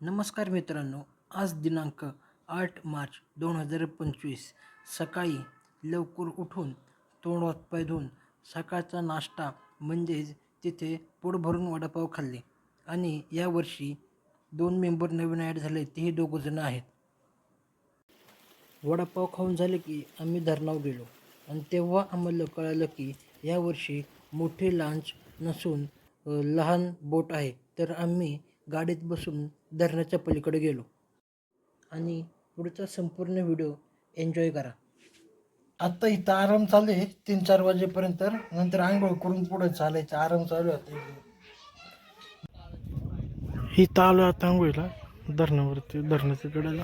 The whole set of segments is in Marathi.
नमस्कार मित्रांनो आज दिनांक आठ मार्च दोन हजार पंचवीस. सकाळी लवकर उठून तोंडात पाय धुवून सकाळचा नाश्ता म्हणजेच तिथे पोट भरून वडापाव खाल्ले. आणि यावर्षी दोन मेंबर नवीन ॲड झाले तेही दोघंजणं आहेत. वडापाव खाऊन झाले की आम्ही धरणावर गेलो. आणि तेव्हा आम्हाला कळालं की यावर्षी मोठे लांच नसून लहान बोट आहे. तर आम्ही गाडीत बसून धरणाच्या पलीकडे गेलो. आणि पुढचा संपूर्ण व्हिडिओ एन्जॉय करा. आत्ता इथं आराम चालू आहे. तीन चार वाजेपर्यंत नंतर आंघोळ करून पुढे चालायचं. आराम चालू आहे इथं आलो आता आंघोळीला. धरणावरती धरणाच्या कडेला.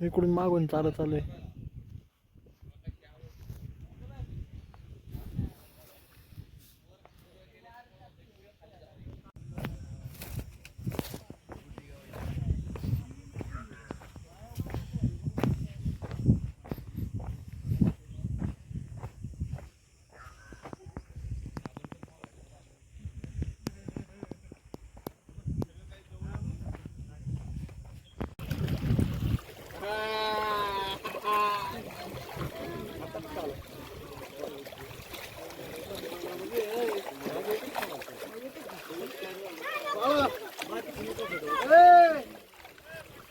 इकडून मागून चालत आलोय.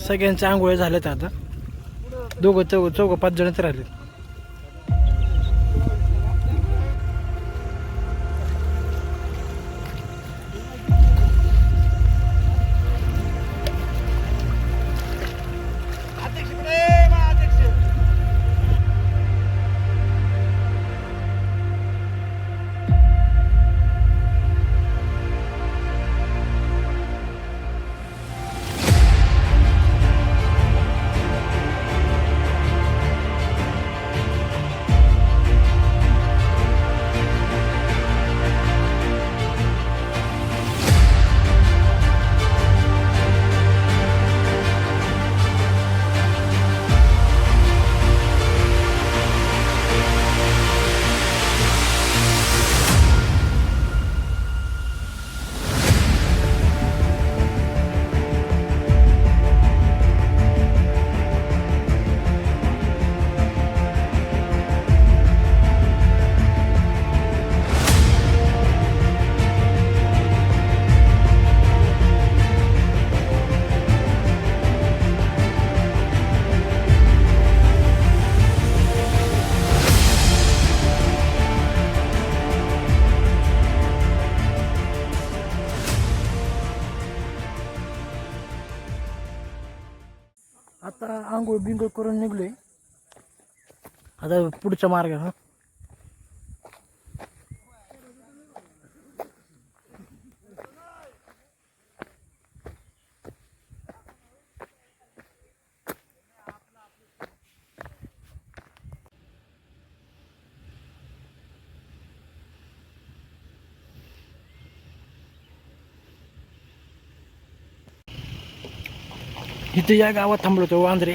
सगळ्यांच्या आंघोळ्या झाल्यात आता. दोघं चौघं चौघं पाच जणच राहिले आता आंघोळ बिंघोळ करून निघलोय. आता पुढच्या मार्गानं इथे या गावात थांबलो होतो वांद्रे.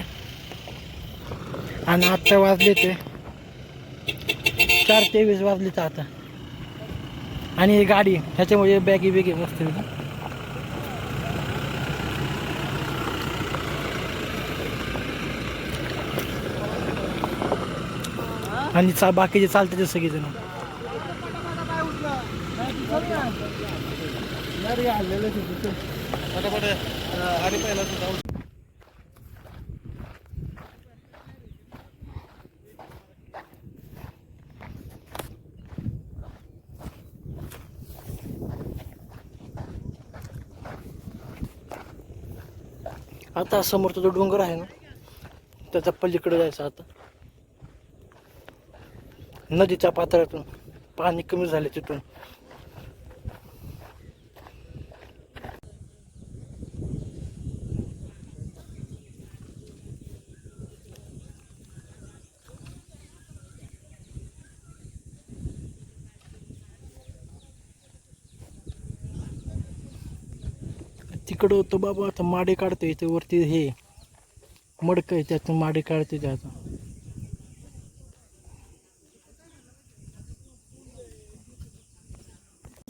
आणि आत्ता वाजले ते चार तेवीस वाजले तर आता. आणि गाडी ह्याच्यामुळे बॅगी बिगी मस्त आणि चा बाकीचे चालते ते सगळेजण. आता समोरचा जो डोंगर आहे ना त्याच्या पलीकडे जायचा आता. नदीच्या पात्रातून पाणी कमी झाले तिथून. तिकडं होतं बाबा आता माडे काढतोय इथे वरती हे. मडकं आहे त्यातून माडे काढते ते आता.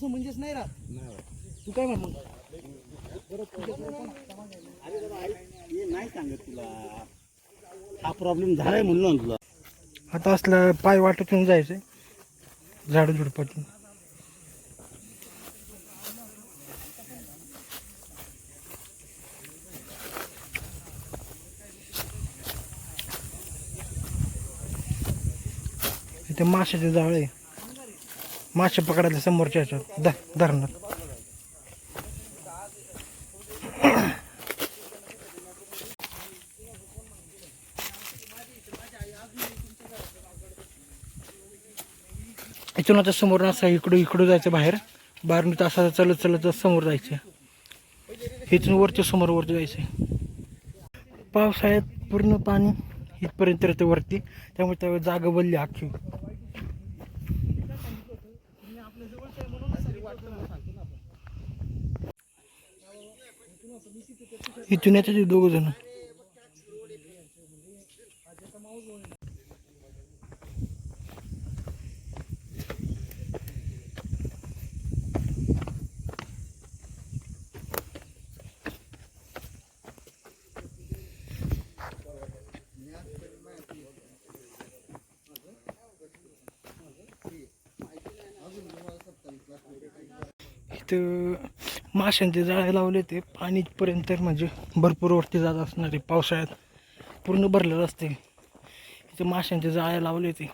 म्हणजेच नाही राहत. तू काय म्हण हे नाही सांगत तुला हा प्रॉब्लेम झालाय म्हणलो. ना तुला आता असलं पाय वाटतून जायचंय. झाड झुडपातून. इथे माशाचे जाळे आहे. मासे पकडायला समोरच्या ह्याच्यात. ध धरणात. इथून आता समोर असं इकडं इकडं जायचं बाहेर. बाहेरून असं चालत चालत समोर जायचं. इथून वरच्या समोर वरती जायचं पावसाळ्यात पूर्ण पाणी इथपर्यंत येतं वरती. त्यामुळे त्यावेळी जागा बनली अख्खी इथून येतात दोघ जण. इथं माशांचे जाळे लावले ते. पाणीपर्यंत म्हणजे भरपूर वरती जात असणार आहे पावसाळ्यात पूर्ण भरलेलं असते इथं माशांचे जाळे लावले ते.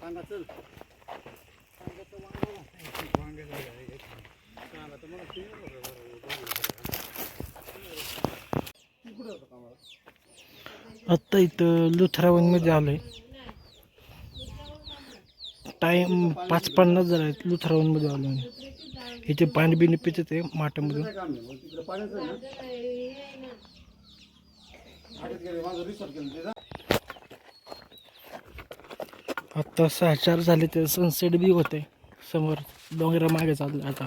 सांगा चल. आत्ता इथं लुथरावनमध्ये आलो आहे टाईम पाच पन्नास जण आहेत लुथरावनमध्ये आलो मी. इथे पाणी बिणी पिते ते माठामधून. आहे आत्ता सहा चार झाले ते सनसेट बी होते समोर डोंगरा मागे चाललं आता.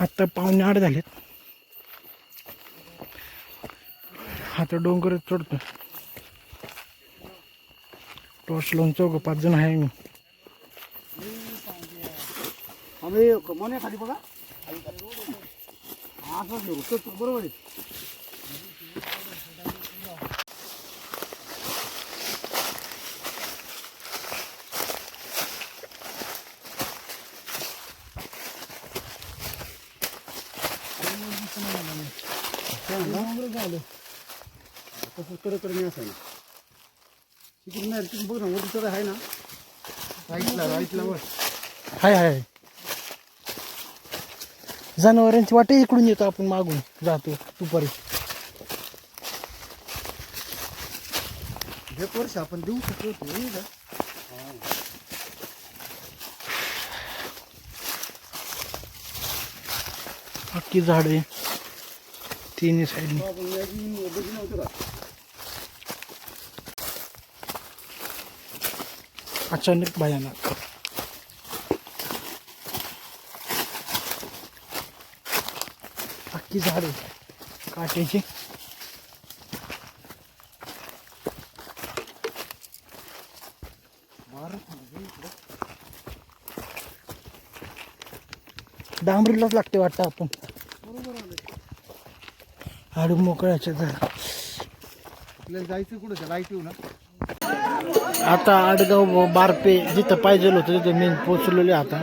आत्ता पावणे आठ झालेत. आता डोंगर चढतो टॉर्च लावून चौघ पाच जण आहे मी. खाली बघा. बरोबर आहे. तसं कडे कडे नाही असं तिकडून नाही तिकडून बघ ना वरती चढ आहे ना राईटला राईटला वर हाय हाय. जनावरांची वाटे इकडून येतो आपण मागून. जातो दुपारी. एक वर्ष आपण देऊ शकतो का? अख्खी झाडे. तीन ही साइड में। अचानक भयानक। अख्खी झाडे जी डांबरीलाच लागते वाटतं आपण. आडू मोकळ्याच्या तर आपल्याला जायचं कुठं? त्या लाइट येऊ ना. आता आडगाव बारपे जिथं पाहिजे होतं तिथं मी पोचलेले आता.